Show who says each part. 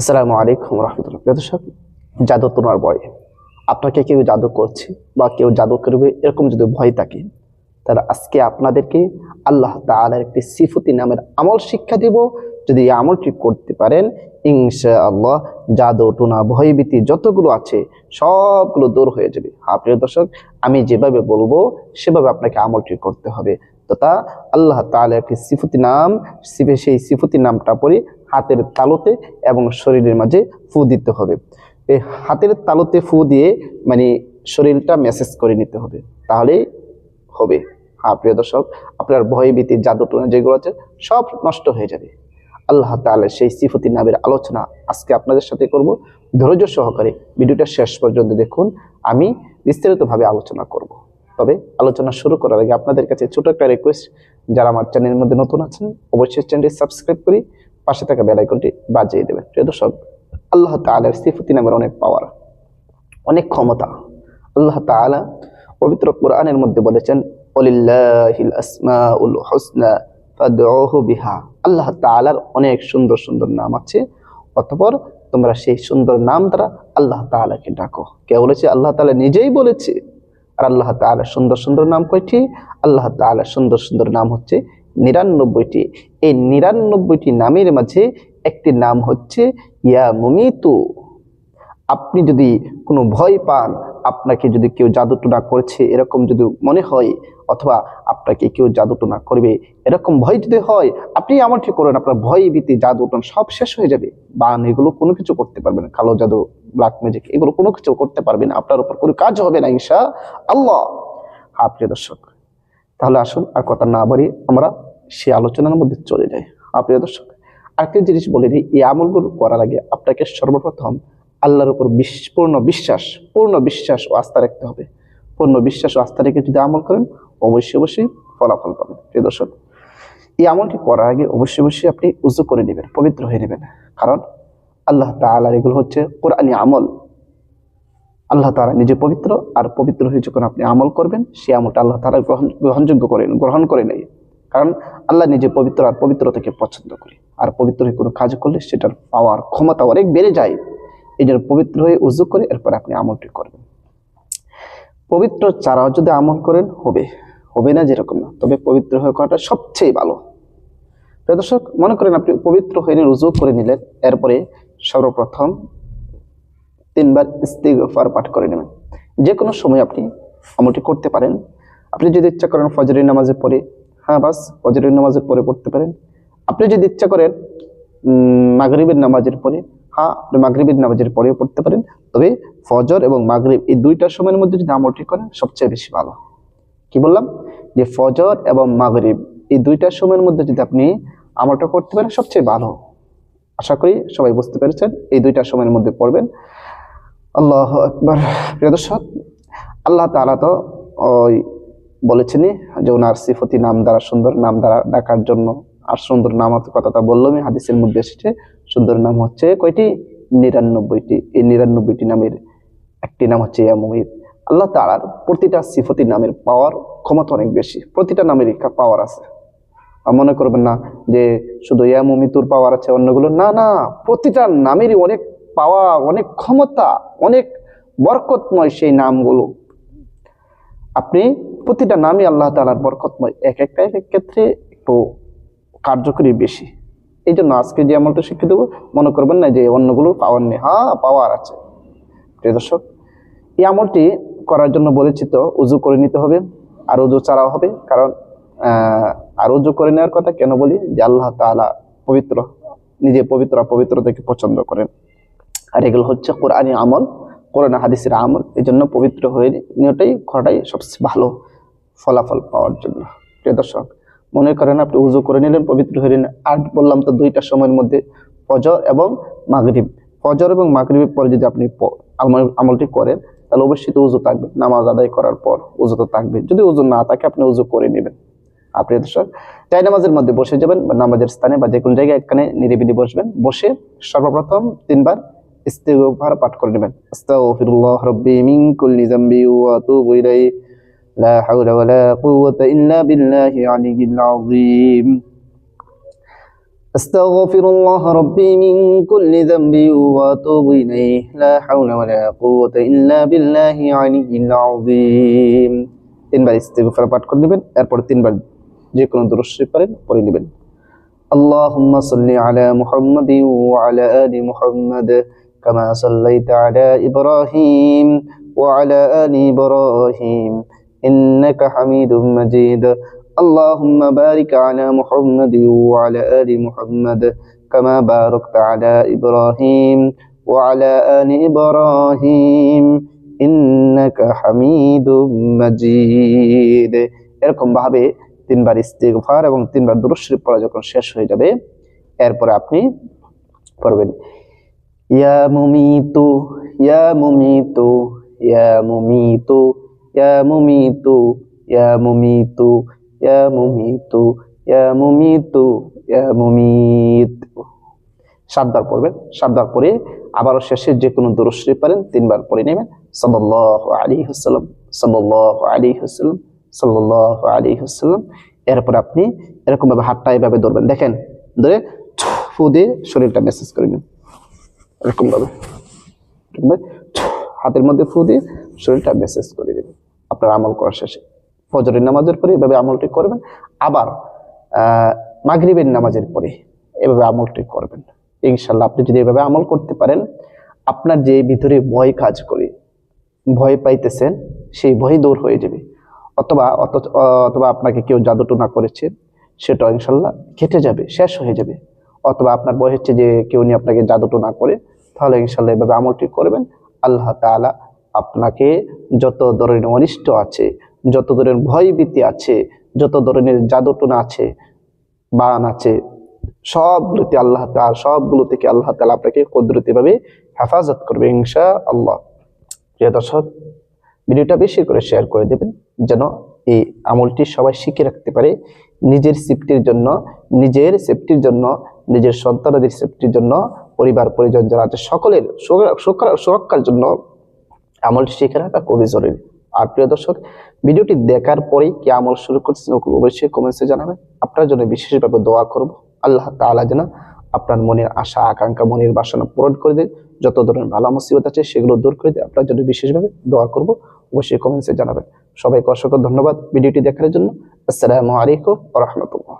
Speaker 1: আসসালামু আলাইকুম রহমতুল্লাহ। দর্শক, জাদু তোমার ভয়। আপনাকে কেউ জাদু করছে বা কেউ জাদু করবে, এরকম যদি ভয় থাকে, তাহলে আজকে আপনাদেরকে আল্লাহ তাআলার একটি সিফতি নামের আমল শিক্ষা দেব। যদি এই আমলটি করতে পারেন ইনশা আল্লাহ জাদু টুনা ভয়ভীতি যতগুলো আছে, সবগুলো দূর হয়ে যাবে। হ্যাঁ প্রিয় দর্শক, আমি যেভাবে বলব, সেভাবে আপনাকে আমলটি করতে হবে। তথা আল্লাহ তাআলার একটি সিফতি নাম, সেই সিফতি নামটা পড়ে হাতের তালুতে এবং শরীরের মাঝে ফু দিতে হবে। এই হাতের তালুতে ফু দিয়ে মানে শরীরটা মেসেজ করে নিতে হবে। তাহলেই হবে। হ্যাঁ প্রিয় দর্শক, আপনার ভয় ভীতি, জাদু টোনা যেগুলো আছে, সব নষ্ট হয়ে যাবে। আল্লাহ তাআলা সেই সিফতি নামের আলোচনা আজকে আপনাদের সাথে করব। ধৈর্য সহকারে ভিডিওটা শেষ পর্যন্ত দেখুন। আমি বিস্তারিতভাবে আলোচনা করব। তবে আলোচনা শুরু করার আগে আপনাদের কাছে ছোট একটা রিকোয়েস্ট যারা আমার চ্যানেলের মধ্যে নতুন আছেন, অবশ্যই চ্যানেলটি সাবস্ক্রাইব করি পাশে থাকা বেল আইকনটি বাজিয়ে দেবেন প্রিয় দর্শক, আল্লাহ তাআলার সিফতি নামের অনেক পাওয়ার অনেক ক্ষমতা। আল্লাহ তাআলা পবিত্র কোরআনের মধ্যে বলেছেন হুসনা বিহা। আল্লাহ তাআলার অনেক সুন্দর সুন্দর নাম আছে, অতঃপর তোমরা সেই সুন্দর নাম দ্বারা আল্লাহ তাআলাকে ডাকো। কে বলেছে? আল্লাহ তাআলা নিজেই বলেছে। আর আল্লাহ তাআলা সুন্দর সুন্দর নাম কয়টি? আল্লাহ তাআলা সুন্দর সুন্দর নাম হচ্ছে নিরানব্বইটি। এই নিরানব্বইটি নামের মাঝে একটি নাম হচ্ছে ইয়া মুমিতু। আপনি যদি কোনো ভয় পান, আপনাকে যদি কেউ জাদুটোনা করছে এরকম যদি মনে হয়, অথবা আপনাকে কেউ জাদুটোনা করবে এরকম ভয় যদি হয়, আপনি এমনটি করেন, আপনার ভয় ভীতি, জাদুটোনা সব শেষ হয়ে যাবে। বান, এগুলো কোনো কিছু করতে পারবে না। কালো জাদু ব্ল্যাক ম্যাজিক এগুলো কোনো কিছু করতে পারবে না। আপনার উপর কোনো কাজ হবে না ইনশা আল্লাহ হ্যাঁ প্রিয় দর্শক তাহলে আসুন আর কথা না বাড়িয়ে আমরা সে আলোচনার মধ্যে চলে যাই। প্রিয় দর্শক, আরেকটি জিনিস বলে দিই, এই আমলগুলো করার আগে আপনাকে সর্বপ্রথম আল্লাহর উপর পূর্ণ বিশ্বাস পূর্ণ বিশ্বাস ও আস্থা রাখতে হবে। পূর্ণ বিশ্বাস ও আস্থা রেখে যদি আমল করেন, অবশ্যই অবশ্যই ফলাফল পাবেন। প্রিয় দর্শক, এই আমলটি করার আগে অবশ্যই অবশ্যই আপনি উজু করে নেবেন, পবিত্র হয়ে নেবেন। কারণ আল্লাহ তাআলার এগুলো হচ্ছে কোরআনী আমল। আল্লাহ তাআলা নিজে পবিত্র আর পবিত্র হয়ে যখন আপনি আমল করবেন সেই আমলটা আল্লাহ তাআলা গ্রহণ, গ্রহণযোগ্য করেন গ্রহণ করে নেয়। কারণ আল্লাহ নিজে পবিত্র আর পবিত্রতাকে পছন্দ করে। আর পবিত্র হয়ে কোনো কাজ করলে সেটার পাওয়ার, ক্ষমতা অনেক বেড়ে যায়। এই জন্য পবিত্র হয়ে উজু করে এরপর আপনি আমলটি করবেন। পবিত্র ছাড়াও যদি আমল করেন, হবে। হবে না যেরকম না। তবে পবিত্র হয়ে করাটা সবচেয়ে ভালো। প্রিয় দর্শক, মনে করেন আপনি পবিত্র হয়ে রুজু করে নিলেন, এরপরে সর্বপ্রথম তিনবার ইস্তিগফার পাঠ করে নেবেন। যে কোনো সময় আপনি আমলটি করতে পারেন। আপনি যদি ইচ্ছা করেন ফজরের নামাজের পরে হ্যাঁ বাস, ফজরের নামাজের পরে পড়তে পারেন। আপনি যদি ইচ্ছা করেন মাগরিবের নামাজের পরে হ্যাঁ আপনি মাগরিবের নামাজের পরেও পড়তে পারেন। তবে ফজর এবং মাগরিব এই দুইটার সময়ের মধ্যে যদি আমলটি করেন, সবচেয়ে বেশি ভালো। কি বললাম? যে ফজর এবং মাগরিব এই দুইটার সময়ের মধ্যে যদি আপনি আমলটা করতে পারেন, সবচেয়ে ভালো। আশা করি সবাই বুঝতে পেরেছেন। এই দুইটা সময়ের মধ্যে পড়বেন। আল্লাহ একবার প্রিয় দর্শক, আল্লাহ তাআলা তো ওই বলেছেনই যে ওনার সিফতি নাম দ্বারা সুন্দর নাম দ্বারা ডাকার জন্য আর সুন্দর নাম কথাটা বললামই, হাদিসের মধ্যে এসেছে, সুন্দর নাম হচ্ছে কয়টি? নিরানব্বইটি। এই নিরানব্বইটি নামের একটি নাম হচ্ছে ইয়ামুমিদ আল্লাহ তাআলার প্রতিটা সিফতি নামের পাওয়ার ক্ষমতা অনেক বেশি, প্রতিটা নামেরই পাওয়ার আছে। আর মনে করবেন না যে শুধু ইয়ামুমিতুর পাওয়ার আছে অন্যগুলো, না না, প্রতিটা নামেরই অনেক পাওয়া অনেক ক্ষমতা, অনেক বরকতময় সেই নামগুলো। আপনি প্রতিটা নামই আল্লাহ তাআলার বরকতময়। এক একটা, এক এক ক্ষেত্রে একটু কার্যকরী বেশি। এই জন্য আজকে যে আমলটা দেবো মনে করবেন না যে অন্যগুলোর পাওয়ার নেই। হ্যাঁ পাওয়ার আছে। প্রিয় দর্শক, এই আমলটি করার জন্য বলেছি তো, উজু করে নিতে হবে, আর উজু ছাড়াও হবে। কারণ আর উজু করে নেওয়ার কথা কেন বলি? যে আল্লাহ তাআলা পবিত্র, নিজে পবিত্র আর পবিত্রতাকে পছন্দ করেন। আর এগুলো হচ্ছে কোরআনী আমল, কোরআন হাদিসের আমল। এই জন্য পবিত্র হয়ে নেওয়াটাই করাটাই সবচেয়ে ভালো ফলাফল পাওয়ার জন্য। প্রিয় দর্শক, মনে করেন আপনি উজু করে নিলেন, পবিত্র হয়ে নিলেন। আর বললাম তো দুইটা সময়ের মধ্যে ফজর এবং মাগরিব। ফজর এবং মাগরিবের পরে যদি আপনি আমল- আমলটি করেন, তাহলে অবশ্যই তো উজু থাকবে। নামাজ আদায় করার পর উজু তো থাকবে। যদি উজু না থাকে, আপনি উজু করে নেবেন। আপনি দর্শক চাই নামাজের মধ্যে বসে যাবেন, বা নামাজের স্থানে বা যে কোনো জায়গায় এখানে নিরিবিলি বসবেন। বসে সর্বপ্রথম তিনবার ইস্তিগফার পাঠ করে নেবেন। আস্তাগফিরুল্লাহ রাব্বি মিন কুল্লি যামবি ওয়া আতুবু ইলাইহি। লা হাওলা ওয়ালা কুওয়াতা ইল্লা বিল্লাহি আলিয়্যিল আযীম। أستغفر الله ربي من كل ذنب وأتوب إليه لا حول ولا قوة إلا بالله العلي العظيم তিনবার ইস্তিগফার পাঠ করে নেবেন, এরপর তিনবার যে কোনো দুরুশরীফ পারেন পড়ে নেবেন। اللهم صل على محمد وعلى آل محمد كما صليت على إبراهيم وعلى آل إبراهيم إنك حميد مجيد اللهم بارك على محمد وعلى آل محمد كما باركت على إبراهيم وعلى آل إبراهيم إنك حميد مجيد এরকম ভাবে তিনবার ইস্তিগফার এবং তিনবার দুরূদ শরীফ পড়া যখন শেষ হয়ে যাবে এরপরে আপনি পড়বেন ইয়া মুমিতু ইয়া মুমিতু ইয়া মুমিতু ইয়া মুমিতু ইয়া মুমিতু ইয়া মুমিতু ইয়া মুমিতু, ইয়া মুমিত। সাতবার পড়বেন, সাতবার পরে আবারও শেষে যে কোনো দুরূদ শরীফ পারেন, তিনবার পড়ে নেবেন। সাল্লাল্লাহু আলাইহি ওয়াসাল্লাম, সাল্লাল্লাহু আলাইহি ওয়াসাল্লাম, সাল্লাল্লাহু আলাইহি ওয়াসাল্লাম। এরপর আপনি এরকম ভাবে হাতটা এভাবে ধরবেন। দেখেন, ধরে ফু দিয়ে শরীরটা মেসেজ করে নিন। এরকম ভাবে হাতের মধ্যে ফু দিয়ে শরীরটা মেসেজ করে দেবে। আপনার আমল করা শেষে। ফজরের নামাজের পরে এভাবে আমলটি করবেন। আবার মাগরিবের নামাজের পরে এভাবে আমলটি করবেন। ইনশাল্লাহ আপনি যদি এভাবে আমল করতে পারেন, আপনার যে ভিতরে ভয় কাজ করে, ভয় পাইতেছেন, সেই ভয় দূর হয়ে যাবে। অথবা অথবা আপনাকে কেউ জাদুটোনা করেছে সেটা ইনশাল্লাহ কেটে যাবে, শেষ হয়ে যাবে। অথবা আপনার ভয় হচ্ছে যে কেউ নিয়ে আপনাকে জাদুটোনা করে তাহলে ইনশাল্লাহ এভাবে আমলটি করবেন। আল্লাহ তাআলা আপনাকে যত ধরনের অনিষ্ট আছে, যত ধরনের ভয় ভীতি আছে, যত ধরনের জাদুটোনা আছে, বান আছে, সবগুলোতে আল্লাহ তাআলা, সবগুলো থেকে আল্লাহ তাআলা আপনাকে কুদরতিভাবে হেফাজত করবে ইনশা আল্লাহ প্রিয় দর্শক, ভিডিওটা বেশি করে শেয়ার করে দেবেন যেন এই আমলটি সবাই শিখে রাখতে পারে, নিজের সেফটির জন্য, নিজের সেফটির জন্য নিজের সন্তানাদের সেফটির জন্য, পরিবার, পরিজন যারা আছে, সকলের সুরক্ষার জন্য আমলটি শিখে রাখা খুবই জরুরি। আর প্রিয় দর্শক, ভিডিওটি দেখার পরেই কি আমল শুরু করছেন অবশ্যই কমেন্টসে জানাবেন। আপনার জন্য বিশেষভাবে দোয়া করব। আল্লাহ তাআলা যেন আপনার মনের আশা, আকাঙ্ক্ষা, মনের বাসনা পূরণ করে দেন। যত ধরনের ভালো মুসিবত আছে, সেগুলো দূর করে দেয় আপনার জন্য বিশেষভাবে দোয়া করব। অবশ্যই কমেন্টসে জানাবেন। সবাইকে অসংখ্য ধন্যবাদ ভিডিওটি দেখার জন্য। আসসালামু আলাইকুম রহমতুল্লাহ।